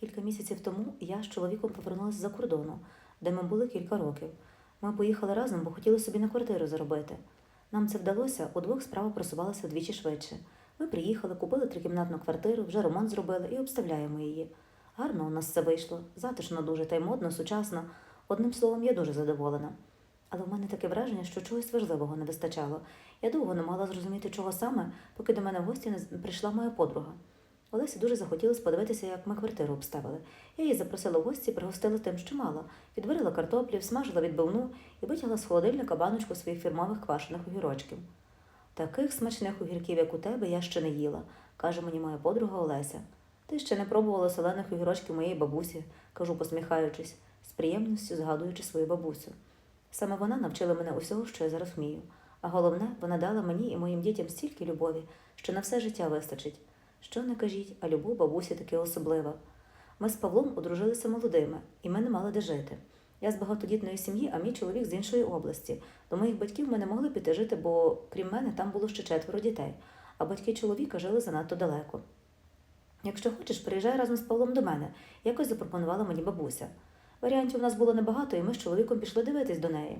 Кілька місяців тому я з чоловіком повернулася за кордону, де ми були кілька років. Ми поїхали разом, бо хотіли собі на квартиру заробити. Нам це вдалося, удвох справа просувалася вдвічі швидше. Ми приїхали, купили трикімнатну квартиру, вже ремонт зробили і обставляємо її. Гарно у нас все вийшло, затишно дуже та й модно, сучасно. Одним словом, я дуже задоволена. Але в мене таке враження, що чогось важливого не вистачало. Я довго не могла зрозуміти, чого саме, поки до мене в гості не прийшла моя подруга. Олесі дуже захотілося подивитися, як ми квартиру обставили. Я її запросила в гості, пригостила тим, що мала. Відварила картоплів, смажила відбивну і витягла з холодильника баночку своїх фірмових квашених огірочків. Таких смачних огірків, як у тебе, я ще не їла, каже мені моя подруга Олеся. Ти ще не пробувала солених огірочків моєї бабусі, кажу, посміхаючись, з приємністю згадуючи свою бабусю. Саме вона навчила мене усього, що я зараз вмію. А головне, вона дала мені і моїм дітям стільки любові, що на все життя вистачить. Що не кажіть, а любов бабусі таки особлива. Ми з Павлом одружилися молодими, і ми не мали де жити. Я з багатодітної сім'ї, а мій чоловік з іншої області. До моїх батьків ми не могли піти жити, бо крім мене там було ще четверо дітей, а батьки чоловіка жили занадто далеко. Якщо хочеш, приїжджай разом з Павлом до мене, якось запропонувала мені бабуся. Варіантів у нас було небагато, і ми з чоловіком пішли дивитись до неї.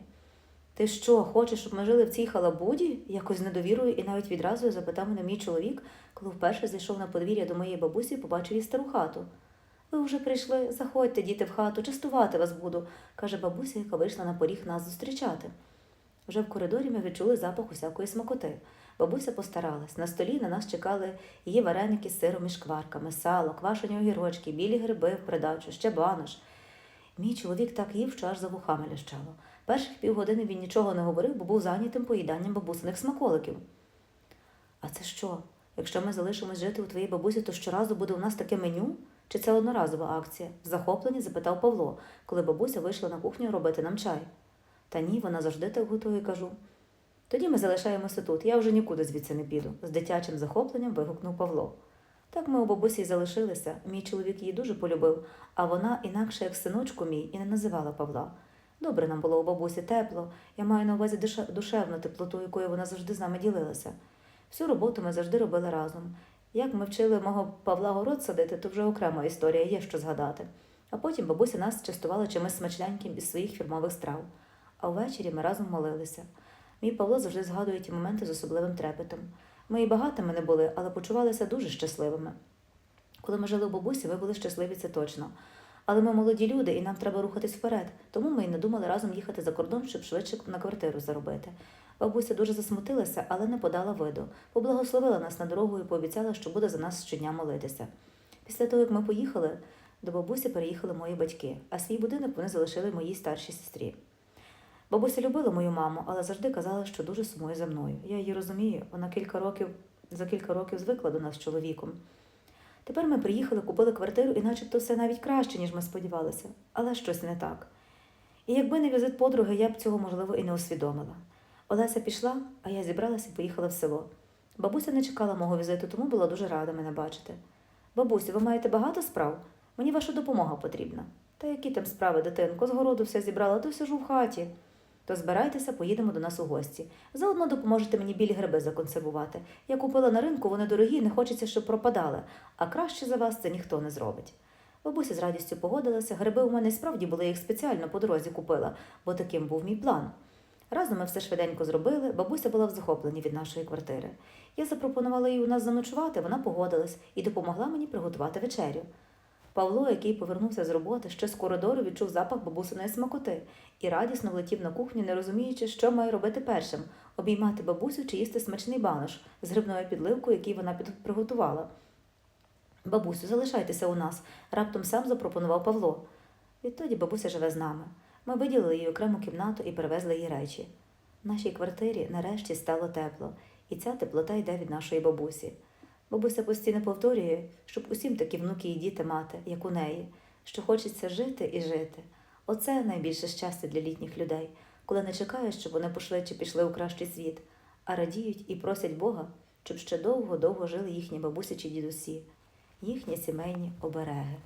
Ти що, хочеш, щоб ми жили в цій халабуді? якось з недовірою і навіть відразу запитав мене мій чоловік, коли вперше зайшов на подвір'я до моєї бабусі і побачив її стару хату. Ви вже прийшли, заходьте, діти, в хату, частувати вас буду, каже бабуся, яка вийшла на поріг нас зустрічати. Вже в коридорі ми відчули запах усякої смакоти. Бабуся постаралась. На столі на нас чекали її вареники з сиром і шкварками, сало, квашені огірочки, білі гриби в придачу, ще банош. Мій чоловік так їв, що аж за вухами лящало. Перших півгодини він нічого не говорив, бо був зайнятим поїданням бабусиних смаколиків. А це що? Якщо ми залишимось жити у твоїй бабусі, то щоразу буде у нас таке меню? Чи це одноразова акція? В захопленні запитав Павло, коли бабуся вийшла на кухню робити нам чай. Та ні, вона завжди так готує, кажу. Тоді ми залишаємося тут, я вже нікуди звідси не піду, з дитячим захопленням вигукнув Павло. Так ми у бабусі залишилися. Мій чоловік її дуже полюбив, а вона, інакше як синочку мій, і не називала Павла. Добре нам було у бабусі тепло, я маю на увазі душевну теплоту, якою вона завжди з нами ділилася. Всю роботу ми завжди робили разом. Як ми вчили мого Павла город садити, то вже окрема історія, є що згадати. А потім бабуся нас частувала чимось смачненьким із своїх фірмових страв. А ввечері ми разом молилися. Мій Павло завжди згадує ті моменти з особливим трепетом. Ми і багатими не були, але почувалися дуже щасливими. Коли ми жили у бабусі, ми були щасливі, це точно. Але ми молоді люди, і нам треба рухатись вперед, тому ми й не думали разом їхати за кордон, щоб швидше на квартиру заробити. Бабуся дуже засмутилася, але не подала виду. Поблагословила нас на дорогу і пообіцяла, що буде за нас щодня молитися. Після того, як ми поїхали, до бабусі переїхали мої батьки, а свій будинок вони залишили моїй старшій сестрі. Бабуся любила мою маму, але завжди казала, що дуже сумує за мною. Я її розумію, вона кілька років за кілька років звикла до нас з чоловіком. Тепер ми приїхали, купили квартиру, і начебто все навіть краще, ніж ми сподівалися, але щось не так. І якби не візит подруги, я б цього, можливо, і не усвідомила. Олеся пішла, а я зібралася і поїхала в село. Бабуся не чекала мого візиту, тому була дуже рада мене бачити. Бабусю, ви маєте багато справ? Мені ваша допомога потрібна. Та які там справи, дитинко, з городу все зібрала, то сижу в хаті. То збирайтеся, поїдемо до нас у гості. Заодно допоможете мені білі гриби законсервувати. Я купила на ринку, вони дорогі, не хочеться, щоб пропадали, а краще за вас це ніхто не зробить. Бабуся з радістю погодилася. Гриби у мене справді були, я їх спеціально по дорозі купила, бо таким був мій план. Разом ми все швиденько зробили, бабуся була в захопленні від нашої квартири. Я запропонувала їй у нас заночувати, вона погодилась і допомогла мені приготувати вечерю. Павло, який повернувся з роботи, ще з коридору відчув запах бабусиної смакоти і радісно влетів на кухню, не розуміючи, що має робити першим обіймати бабусю чи їсти смачний банош з грибною підливкою, який вона приготувала. Бабусю, залишайтеся у нас, раптом сам запропонував Павло. Відтоді бабуся живе з нами. Ми виділили їй окрему кімнату і привезли їй речі. В нашій квартирі нарешті стало тепло, і ця теплота йде від нашої бабусі. Бабуся постійно повторює, щоб усім такі внуки і діти мати, як у неї, що хочеться жити і жити. Оце найбільше щастя для літніх людей, коли не чекають, щоб вони пошвидше пішли у кращий світ, а радіють і просять Бога, щоб ще довго-довго жили їхні бабусі чи дідусі, їхні сімейні обереги.